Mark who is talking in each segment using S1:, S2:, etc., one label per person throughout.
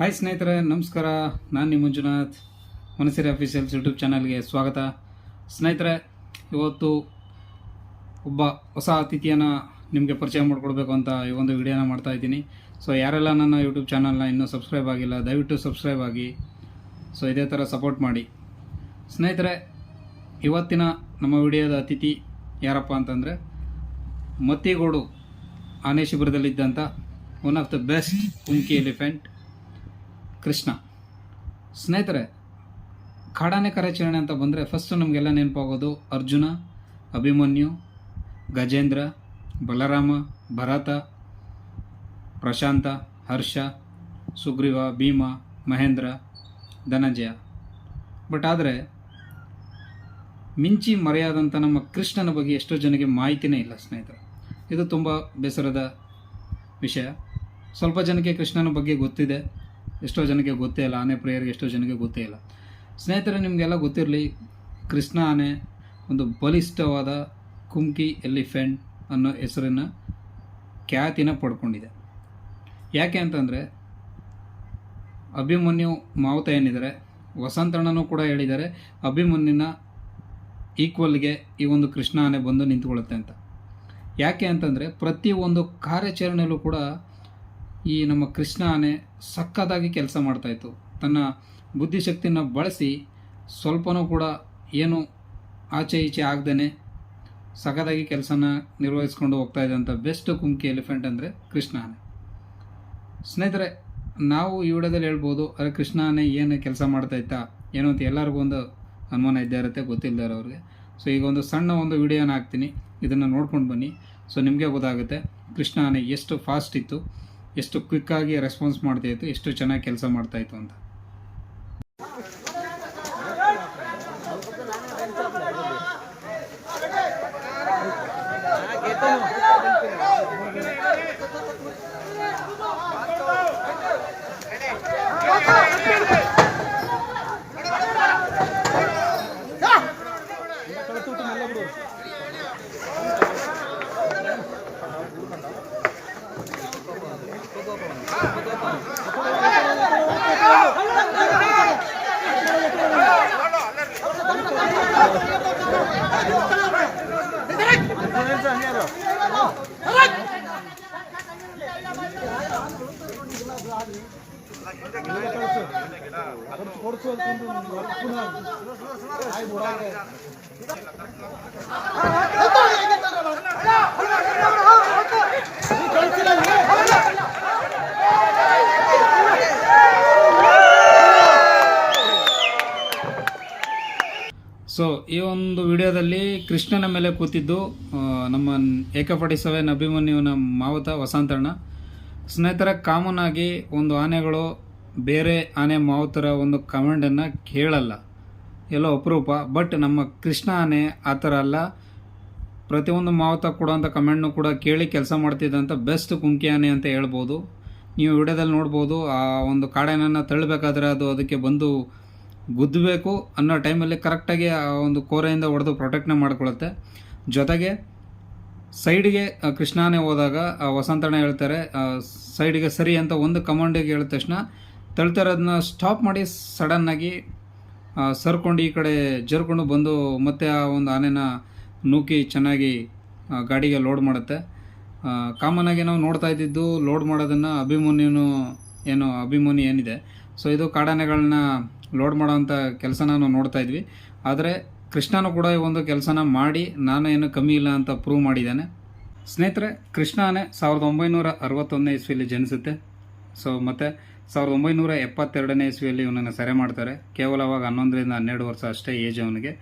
S1: Hi ಸ್ನೇಹಿತರೆ, ನಮಸ್ಕಾರ. ನಾನು ನಿಮ್ಮ ಮಂಜುನಾಥ್. ಮನಸಿರಿ ಅಫಿಷಿಯಲ್ಸ್ ಯೂಟ್ಯೂಬ್ ಚಾನಲ್ಗೆ ಸ್ವಾಗತ. ಸ್ನೇಹಿತರೆ, ಇವತ್ತು ಒಬ್ಬ ಹೊಸ ಅತಿಥಿಯನ್ನು ನಿಮಗೆ ಪರಿಚಯ ಮಾಡಿಕೊಡ್ಬೇಕು ಅಂತ ಈ ಒಂದು ವಿಡಿಯೋನ ಮಾಡ್ತಾ ಇದ್ದೀನಿ. ಸೊ ಯಾರೆಲ್ಲ ನನ್ನ ಯೂಟ್ಯೂಬ್ ಚಾನಲ್ನ ಇನ್ನೂ ಸಬ್ಸ್ಕ್ರೈಬ್ ಆಗಿಲ್ಲ, ದಯವಿಟ್ಟು ಸಬ್ಸ್ಕ್ರೈಬ್ ಆಗಿ. ಸೊ ಇದೇ ಥರ ಸಪೋರ್ಟ್ ಮಾಡಿ. ಸ್ನೇಹಿತರೆ, ಇವತ್ತಿನ ನಮ್ಮ ವಿಡಿಯೋದ ಅತಿಥಿ ಯಾರಪ್ಪ ಅಂತಂದರೆ, ಮತ್ತಿಗೋಡು ಆನೆ ಶಿಬಿರದಲ್ಲಿದ್ದಂಥ one of the best kumki elephant Krishna. ಸ್ನೇಹಿತರೆ, ಕಾಡಾನೆ ಕಾರ್ಯಾಚರಣೆ ಅಂತ ಬಂದರೆ ಫಸ್ಟ್ ನಮಗೆಲ್ಲ ನೆನಪಾಗೋದು ಅರ್ಜುನ, ಅಭಿಮನ್ಯು, ಗಜೇಂದ್ರ, ಬಲರಾಮ, ಭರತ, ಪ್ರಶಾಂತ, ಹರ್ಷ, ಸುಗ್ರೀವ, ಭೀಮ, ಮಹೇಂದ್ರ, ಧನಂಜಯ. ಬಟ್ ಆದರೆ, ಮಿಂಚಿ ಮರೆಯಾದಂಥ ನಮ್ಮ ಕೃಷ್ಣನ ಬಗ್ಗೆ ಎಷ್ಟೋ ಜನಕ್ಕೆ ಮಾಹಿತಿನೇ ಇಲ್ಲ ಸ್ನೇಹಿತರೆ. ಇದು ತುಂಬ ಬೇಸರದ ವಿಷಯ. ಸ್ವಲ್ಪ ಜನಕ್ಕೆ ಕೃಷ್ಣನ ಬಗ್ಗೆ ಗೊತ್ತಿದೆ. ಎಷ್ಟೋ ಜನಕ್ಕೆ ಗೊತ್ತೇ ಇಲ್ಲ, ಆನೆ ಪ್ರೇಯರ್ಗೆ ಎಷ್ಟೋ ಜನಕ್ಕೆ ಗೊತ್ತೇ ಇಲ್ಲ. ಸ್ನೇಹಿತರೆ, ನಿಮಗೆಲ್ಲ ಗೊತ್ತಿರಲಿ, ಕೃಷ್ಣ ಆನೆ ಒಂದು ಬಲಿಷ್ಠವಾದ ಕುಮ್ಕಿ ಎಲಿಫೆಂಟ್ ಅನ್ನೋ ಹೆಸರನ್ನು ಖ್ಯಾತಿನ ಪಡ್ಕೊಂಡಿದೆ. ಯಾಕೆ ಅಂತಂದರೆ, ಅಭಿಮನ್ಯು ಮಾವುತ ಏನಿದ್ದಾರೆ, ವಸಂತಣ್ಣನೂ ಕೂಡ ಹೇಳಿದ್ದಾರೆ, ಅಭಿಮನ್ಯುನ ಈಕ್ವಲ್ಗೆ ಈ ಒಂದು ಕೃಷ್ಣ ಆನೆ ಬಂದು ನಿಂತ್ಕೊಳ್ಳುತ್ತೆ ಅಂತ. ಯಾಕೆ ಅಂತಂದರೆ, ಪ್ರತಿಯೊಂದು ಕಾರ್ಯಾಚರಣೆಯಲ್ಲೂ ಕೂಡ ಈ ನಮ್ಮ ಕೃಷ್ಣ ಆನೆ ಸಕ್ಕತ್ತಾಗಿ ಕೆಲಸ ಮಾಡ್ತಾಯಿತ್ತು. ತನ್ನ ಬುದ್ಧಿಶಕ್ತಿನ ಬಳಸಿ ಸ್ವಲ್ಪನೂ ಕೂಡ ಏನು ಆಚೆ ಈಚೆ ಆಗ್ದೇ ಸಖತ್ತಾಗಿ ಕೆಲಸನ ನಿರ್ವಹಿಸ್ಕೊಂಡು ಹೋಗ್ತಾ ಇದ್ದಂಥ ಬೆಸ್ಟ್ ಕುಮ್ಕಿ ಎಲಿಫೆಂಟ್ ಅಂದರೆ ಕೃಷ್ಣ ಆನೆ ಸ್ನೇಹಿತರೆ, ನಾವು ಈ ವಿಡಿಯೋದಲ್ಲಿ ಹೇಳ್ಬೋದು, ಅರೆ ಕೃಷ್ಣ ಆನೆ ಏನು ಕೆಲಸ ಮಾಡ್ತಾ ಇತ್ತಾ ಏನು ಅಂತ ಎಲ್ಲರಿಗೂ ಒಂದು ಅನುಮಾನ ಇದ್ದೇ ಇರುತ್ತೆ ಗೊತ್ತಿಲ್ಲದೆ ಇರೋರಿಗೆ. ಸೊ ಈಗ ಒಂದು ಸಣ್ಣ ಒಂದು ವಿಡಿಯೋನ ಹಾಕ್ತೀನಿ. ಇದನ್ನು ನೋಡ್ಕೊಂಡು ಬನ್ನಿ. ಸೊ ನಿಮಗೆ ಗೊತ್ತಾಗುತ್ತೆ ಕೃಷ್ಣ ಆನೆ ಎಷ್ಟು ಫಾಸ್ಟ್ ಇತ್ತು. ಎಷ್ಟು ಕ್ವಿಕ್ಕಾಗಿ ರೆಸ್ಪಾನ್ಸ್ ಮಾಡ್ತಾಯಿತ್ತು ಎಷ್ಟು ಚೆನ್ನಾಗಿ ಕೆಲಸ ಮಾಡ್ತಾಯಿತ್ತು ಅಂತ. ಸೊ ಈ ಒಂದು ವಿಡಿಯೋದಲ್ಲಿ ಕೃಷ್ಣನ ಮೇಲೆ ಕೂತಿದ್ದು ನಮ್ಮ ಏಕಪಡಿ ಸೆವೆನ್ ಅಭಿಮನ್ಯುವಿನ ಮಾವುತ ವಸಂತಣ್ಣ. ಸ್ನೇಹಿತರ, ಕಾಮನ್ ಆಗಿ ಒಂದು ಆನೆಗಳು ಬೇರೆ ಆನೆ ಮಾವುತರ ಒಂದು ಕಮಾಂಡನ್ನು ಕೇಳಲ್ಲ. ಎಲ್ಲೋ ಅಪರೂಪ ಬಟ್ ನಮ್ಮ ಕೃಷ್ಣ ಆನೆ ಆ ಥರ ಅಲ್ಲ. ಪ್ರತಿಯೊಂದು ಮಾವುತ ಕೊಡುವಂಥ ಕಮೆಂಟ್ನು ಕೂಡ ಕೇಳಿ ಕೆಲಸ ಮಾಡ್ತಿದ್ದಂಥ ಬೆಸ್ಟ್ ಕುಂಕಿ ಆನೆ ಅಂತ ಹೇಳ್ಬೋದು. ನೀವು ವಿಡಿಯೋದಲ್ಲಿ ನೋಡ್ಬೋದು, ಆ ಒಂದು ಕಾಡೆನನ್ನು ತಳ್ಳಬೇಕಾದ್ರೆ ಅದು ಅದಕ್ಕೆ ಬಂದು ಗುದ್ದಬೇಕು ಅನ್ನೋ ಟೈಮಲ್ಲಿ ಕರೆಕ್ಟಾಗಿ ಆ ಒಂದು ಕೋರೆಯಿಂದ ಹೊಡೆದು ಪ್ರೊಟೆಕ್ಟ್ನ ಮಾಡ್ಕೊಳ್ಳುತ್ತೆ ಜೊತೆಗೆ ಸೈಡ್ಗೆ ಕೃಷ್ಣಾನೆ ಹೋದಾಗ ವಸಂತಣ್ಣ ಹೇಳ್ತಾರೆ ಸೈಡ್ಗೆ ಸರಿ ಅಂತ ಒಂದು ಕಮಾಂಡಿಗೆ ಹೇಳಿದ ತಕ್ಷಣ ತಳ್ತಿರೋದನ್ನ ಸ್ಟಾಪ್ ಮಾಡಿ ಸಡನ್ನಾಗಿ ಸರ್ಕೊಂಡು ಈ ಕಡೆ ಜರ್ಕೊಂಡು ಬಂದು ಮತ್ತೆ ಆ ಒಂದು ಆನೆನ ನೂಕಿ ಚೆನ್ನಾಗಿ ಗಾಡಿಗೆ ಲೋಡ್ ಮಾಡುತ್ತೆ. ಕಾಮನ್ ಆಗಿ ನಾವು ನೋಡ್ತಾ ಇದ್ದಿದ್ದು ಲೋಡ್ ಮಾಡೋದನ್ನು ಅಭಿಮನ್ಯುನು ಏನು, ಅಭಿಮನ್ಯು ಏನಿದೆ. ಸೊ ಇದು ಕಾಡಾನೆಗಳನ್ನ ಲೋಡ್ ಮಾಡೋವಂಥ ಕೆಲಸನ ನಾವು ನೋಡ್ತಾ ಇದ್ವಿ. ಆದರೆ ಕೃಷ್ಣನೂ ಕೂಡ ಈ ಒಂದು ಕೆಲಸನ ಮಾಡಿ ನಾನು ಏನು ಕಮ್ಮಿ ಇಲ್ಲ ಅಂತ ಪ್ರೂವ್ ಮಾಡಿದ್ದಾನೆ. ಸ್ನೇಹಿತರೆ ಕೃಷ್ಣ ಆನೆ ಸಾವಿರದ ಒಂಬೈನೂರ ಅರವತ್ತೊಂದನೇ ಇಸ್ವಿಯಲ್ಲಿ ಜನಿಸುತ್ತೆ. ಸೊ ಮತ್ತು ಸಾವಿರದ ಒಂಬೈನೂರ ಎಪ್ಪತ್ತೆರಡನೇ ಇಸ್ವಿಯಲ್ಲಿ ಇವನನ್ನು ಸೆರೆ ಮಾಡ್ತಾರೆ. ಕೇವಲ ಅವಾಗ ಹನ್ನೊಂದರಿಂದ ಹನ್ನೆರಡು ವರ್ಷ ಅಷ್ಟೇ ಏಜ್ ಅವನಿಗೆ.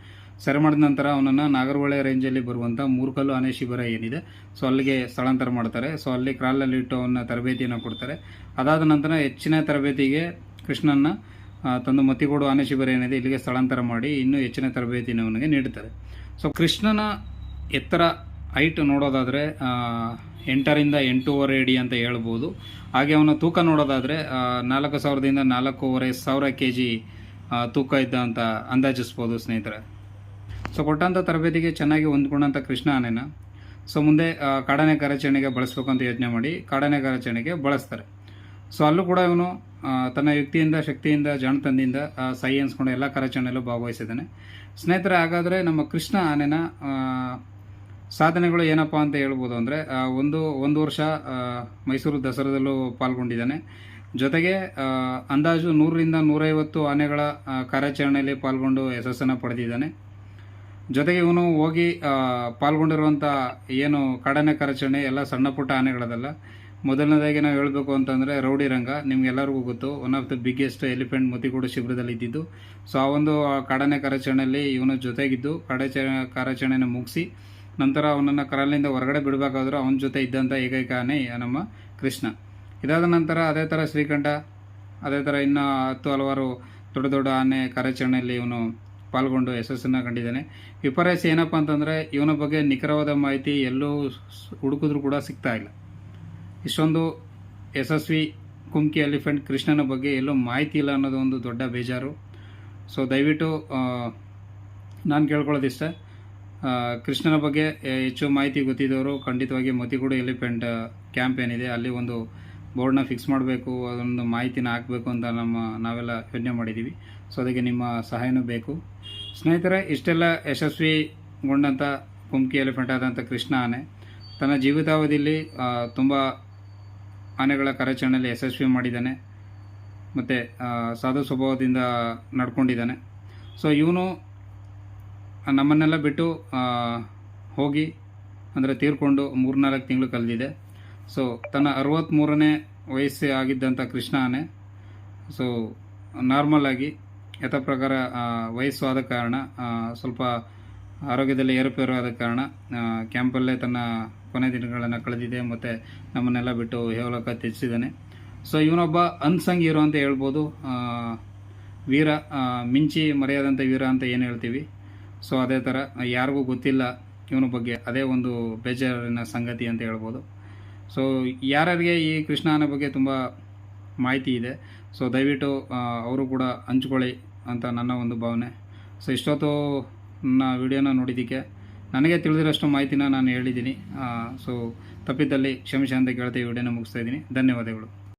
S1: ಸೆರೆ ಮಾಡಿದ ನಂತರ ಅವನನ್ನು ನಾಗರಹೊಳೆ ರೇಂಜಲ್ಲಿ ಬರುವಂಥ ಮೂರ್ಕಲ್ಲು ಆನೆ ಶಿಬಿರ ಏನಿದೆ, ಸೊ ಅಲ್ಲಿಗೆ ಸ್ಥಳಾಂತರ ಮಾಡ್ತಾರೆ. ಸೊ ಅಲ್ಲಿ ಕ್ರಾಲಲ್ಲಿ ಇಟ್ಟು ಅವನ ತರಬೇತಿಯನ್ನು ಕೊಡ್ತಾರೆ. ಅದಾದ ನಂತರ ಹೆಚ್ಚಿನ ತರಬೇತಿಗೆ ಕೃಷ್ಣನ ತಂದು ಮತ್ತಿಗೋಡು ಆನೆ ಶಿಬಿರ ಏನಿದೆ ಇಲ್ಲಿಗೆ ಸ್ಥಳಾಂತರ ಮಾಡಿ ಇನ್ನೂ ಹೆಚ್ಚಿನ ತರಬೇತಿನ ಅವನಿಗೆ ನೀಡುತ್ತಾರೆ ಸೊ ಕೃಷ್ಣನ ಎತ್ತರ ಹೈಟ್ ನೋಡೋದಾದರೆ ಎಂಟರಿಂದ ಎಂಟೂವರೆ ಅಡಿ ಅಂತ ಹೇಳ್ಬೋದು. ಹಾಗೆ ಅವನ ತೂಕ ನೋಡೋದಾದರೆ ನಾಲ್ಕು ಸಾವಿರದಿಂದ ನಾಲ್ಕೂವರೆ ಸಾವಿರ ಕೆ ಜಿ ತೂಕ ಇದ್ದ ಅಂತ ಅಂದಾಜಿಸ್ಬೋದು ಸ್ನೇಹಿತರೆ. ಸೊ ಕೊಟ್ಟಂಥ ತರಬೇತಿಗೆ ಚೆನ್ನಾಗಿ ಹೊಂದ್ಕೊಂಡಂಥ ಕೃಷ್ಣ ಆನೆನ. ಸೊ ಮುಂದೆ ಕಾಡನೆ ಕಾರ್ಯಾಚರಣೆಗೆ ಬಳಸಬೇಕು ಅಂತ ಯೋಚನೆ ಮಾಡಿ, ಕಾಡನೆ ಕಾರ್ಯಾಚರಣೆಗೆ ಬಳಸ್ತಾರೆ. ಸೊ ಅಲ್ಲೂ ಕೂಡ ಇವನು ತನ್ನ ಯುಕ್ತಿಯಿಂದ, ಶಕ್ತಿಯಿಂದ, ಜಾಣತನದಿಂದ ಸೈ ಅನ್ಸ್ಕೊಂಡು ಎಲ್ಲ ಕಾರ್ಯಾಚರಣೆಯಲ್ಲೂ ಭಾಗವಹಿಸಿದ್ದಾನೆ. ಸ್ನೇಹಿತರೆ, ಹಾಗಾದರೆ ನಮ್ಮ ಕೃಷ್ಣ ಆನೆನ ಸಾಧನೆಗಳು ಏನಪ್ಪ ಅಂತ ಹೇಳ್ಬೋದು ಅಂದರೆ ಒಂದು ಒಂದು ವರ್ಷ ಮೈಸೂರು ದಸರಾದಲ್ಲೂ ಪಾಲ್ಗೊಂಡಿದ್ದಾನೆ. ಜೊತೆಗೆ ಅಂದಾಜು ನೂರರಿಂದ ನೂರೈವತ್ತು ಆನೆಗಳ ಕಾರ್ಯಾಚರಣೆಯಲ್ಲಿ ಪಾಲ್ಗೊಂಡು ಯಶಸ್ಸನ್ನು ಪಡೆದಿದ್ದಾನೆ. ಜೊತೆಗೆ ಇವನು ಹೋಗಿ ಪಾಲ್ಗೊಂಡಿರುವಂಥ ಏನು ಕಡನೆ ಕಾರ್ಯಾಚರಣೆ, ಎಲ್ಲ ಸಣ್ಣ ಪುಟ್ಟ ಆನೆಗಳದಲ್ಲ. ಮೊದಲನೇದಾಗಿ ನಾವು ಹೇಳಬೇಕು ಅಂತಂದರೆ, ರೌಡಿ ರಂಗ, ನಿಮ್ಗೆಲ್ಲರಿಗೂ ಗೊತ್ತು. One of the biggest elephant Muthigodu ಶಿಬಿರದಲ್ಲಿ ಇದ್ದಿದ್ದು. ಸೊ ಆ ಒಂದು ಕಾಡಾನೆ ಕಾರ್ಯಾಚರಣೆಯಲ್ಲಿ ಇವನು ಜೊತೆಗಿದ್ದು, ಕಾರ್ಯಾಚರಣೆ, ಕಾರ್ಯಾಚರಣೆಯನ್ನು ಮುಗಿಸಿ ನಂತರ ಅವನನ್ನು ಕರಾಲಿಂದ ಹೊರಗಡೆ ಬಿಡಬೇಕಾದ್ರೂ ಅವನ ಜೊತೆ ಇದ್ದಂಥ ಏಕೈಕ ಆನೆ ನಮ್ಮ ಕೃಷ್ಣ. ಇದಾದ ನಂತರ ಅದೇ ಥರ ಶ್ರೀಕಂಠ, ಅದೇ ಥರ ಇನ್ನು ಹತ್ತು ಹಲವಾರು ದೊಡ್ಡ ದೊಡ್ಡ ಆನೆ ಕಾರ್ಯಾಚರಣೆಯಲ್ಲಿ ಇವನು ಪಾಲ್ಗೊಂಡು ಯಶಸ್ಸನ್ನು ಕಂಡಿದ್ದಾನೆ. ವಿಪರ್ಯಾಸ ಏನಪ್ಪ ಅಂತಂದರೆ ಇವನ ಬಗ್ಗೆ ನಿಖರವಾದ ಮಾಹಿತಿ ಎಲ್ಲೂ ಹುಡುಕಿದ್ರೂ ಕೂಡ ಸಿಗ್ತಾ ಇಲ್ಲ. ಇಷ್ಟೊಂದು ಯಶಸ್ವಿ ಕುಮ್ಕಿ ಎಲಿಫೆಂಟ್ ಕೃಷ್ಣನ ಬಗ್ಗೆ ಎಲ್ಲೂ ಮಾಹಿತಿ ಇಲ್ಲ ಅನ್ನೋದು ಒಂದು ದೊಡ್ಡ ಬೇಜಾರು. ಸೊ ದಯವಿಟ್ಟು ನಾನು ಕೇಳ್ಕೊಳ್ಳೋದಿಷ್ಟೇ. ಕೃಷ್ಣನ ಬಗ್ಗೆ ಹೆಚ್ಚು ಮಾಹಿತಿ ಗೊತ್ತಿದ್ದವರು ಖಂಡಿತವಾಗಿ ಮತಿಗೂಡು ಎಲಿಫೆಂಟ್ ಕ್ಯಾಂಪ್ ಏನಿದೆ, ಅಲ್ಲಿ ಒಂದು ಬೋರ್ಡ್ನ ಫಿಕ್ಸ್ ಮಾಡಬೇಕು, ಅದೊಂದು ಮಾಹಿತಿನ ಹಾಕಬೇಕು ಅಂತ ನಮ್ಮ ನಾವೆಲ್ಲ ಯೋಚನೆ ಮಾಡಿದ್ದೀವಿ ಸೊ ಅದಕ್ಕೆ ನಿಮ್ಮ ಸಹಾಯನೂ ಬೇಕು. ಸ್ನೇಹಿತರೆ, ಇಷ್ಟೆಲ್ಲ ಯಶಸ್ವಿಗೊಂಡಂಥ ಕುಮ್ಕಿ ಎಲಿಫೆಂಟ್ ಆದಂಥ ಕೃಷ್ಣ ಆನೆ, ತನ್ನ ಜೀವಿತಾವಧಿಯಲ್ಲಿ ತುಂಬ ಆನೆಗಳ ಕಾರ್ಯಾಚರಣೆಯಲ್ಲಿ ಯಶಸ್ವಿ ಮಾಡಿದ್ದಾನೆ. ಮತ್ತು ಸಾಧು ಸ್ವಭಾವದಿಂದ ನಡ್ಕೊಂಡಿದ್ದಾನೆ. ಸೊ ಇವನು ನಮ್ಮನ್ನೆಲ್ಲ ಬಿಟ್ಟು ಹೋಗಿ, ಅಂದರೆ ತೀರ್ಕೊಂಡು ಮೂರ್ನಾಲ್ಕು ತಿಂಗಳು ಕಳೆದಿದೆ ಸೊ ತನ್ನ ಅರವತ್ತ್ಮೂರನೇ ವಯಸ್ಸೇ ಆಗಿದ್ದಂಥ ಕೃಷ್ಣ ಆನೆ ಸೊ ನಾರ್ಮಲ್ ಆಗಿ, ಯಥ ಪ್ರಕಾರ ವಯಸ್ಸು ಆದ ಕಾರಣ ಸ್ವಲ್ಪ ಆರೋಗ್ಯದಲ್ಲಿ ಏರುಪೇರು ಆದ ಕಾರಣ ಕ್ಯಾಂಪಲ್ಲೇ ತನ್ನ ಕೊನೆ ದಿನಗಳನ್ನು ಕಳೆದಿದೆ, ಮತ್ತು ನಮ್ಮನ್ನೆಲ್ಲ ಬಿಟ್ಟು ಹೇವಲಕ ತ್ಯಜಿಸಿದ್ದಾನೆ ಸೊ ಇವನೊಬ್ಬ ಅನ್ಸಂಗ್ ಹೀರೋ ಅಂತ ಹೇಳ್ಬೋದು. ವೀರ ಮಿಂಚಿ ಮರೆಯಾದಂಥ ವೀರ ಅಂತ ಏನು ಹೇಳ್ತೀವಿ? ಸೊ ಅದೇ ಥರ ಯಾರಿಗೂ ಗೊತ್ತಿಲ್ಲ ಇವನ ಬಗ್ಗೆ, ಅದೇ ಒಂದು ಬೇಜಾರಿನ ಸಂಗತಿ ಅಂತ ಹೇಳ್ಬೋದು. ಸೊ ಯಾರ್ಯಾರಿಗೆ ಈ ಕೃಷ್ಣನ ಬಗ್ಗೆ ತುಂಬ ಮಾಹಿತಿ ಇದೆ, ಸೊ ದಯವಿಟ್ಟು ಅವರು ಕೂಡ ಹಂಚ್ಕೊಳ್ಳಿ ಅಂತ ನನ್ನ ಒಂದು ಭಾವನೆ. ಸೊ ಇಷ್ಟೊತ್ತು ನನ್ನ ವಿಡಿಯೋನ ನೋಡಿದ್ದಕ್ಕೆ ನನಗೆ ತಿಳಿದಿರೋಷ್ಟು ಮಾಹಿತಿನ ನಾನು ಹೇಳಿದ್ದೀನಿ. ಸೊ ತಪ್ಪಿದ್ದಲ್ಲಿ ಕ್ಷಮಿಸಿ ಅಂತ ಕೇಳ್ತಾ ಈ ವಿಡಿಯೋನ ಮುಗಿಸ್ತಾ ಇದ್ದೀನಿ. ಧನ್ಯವಾದಗಳು.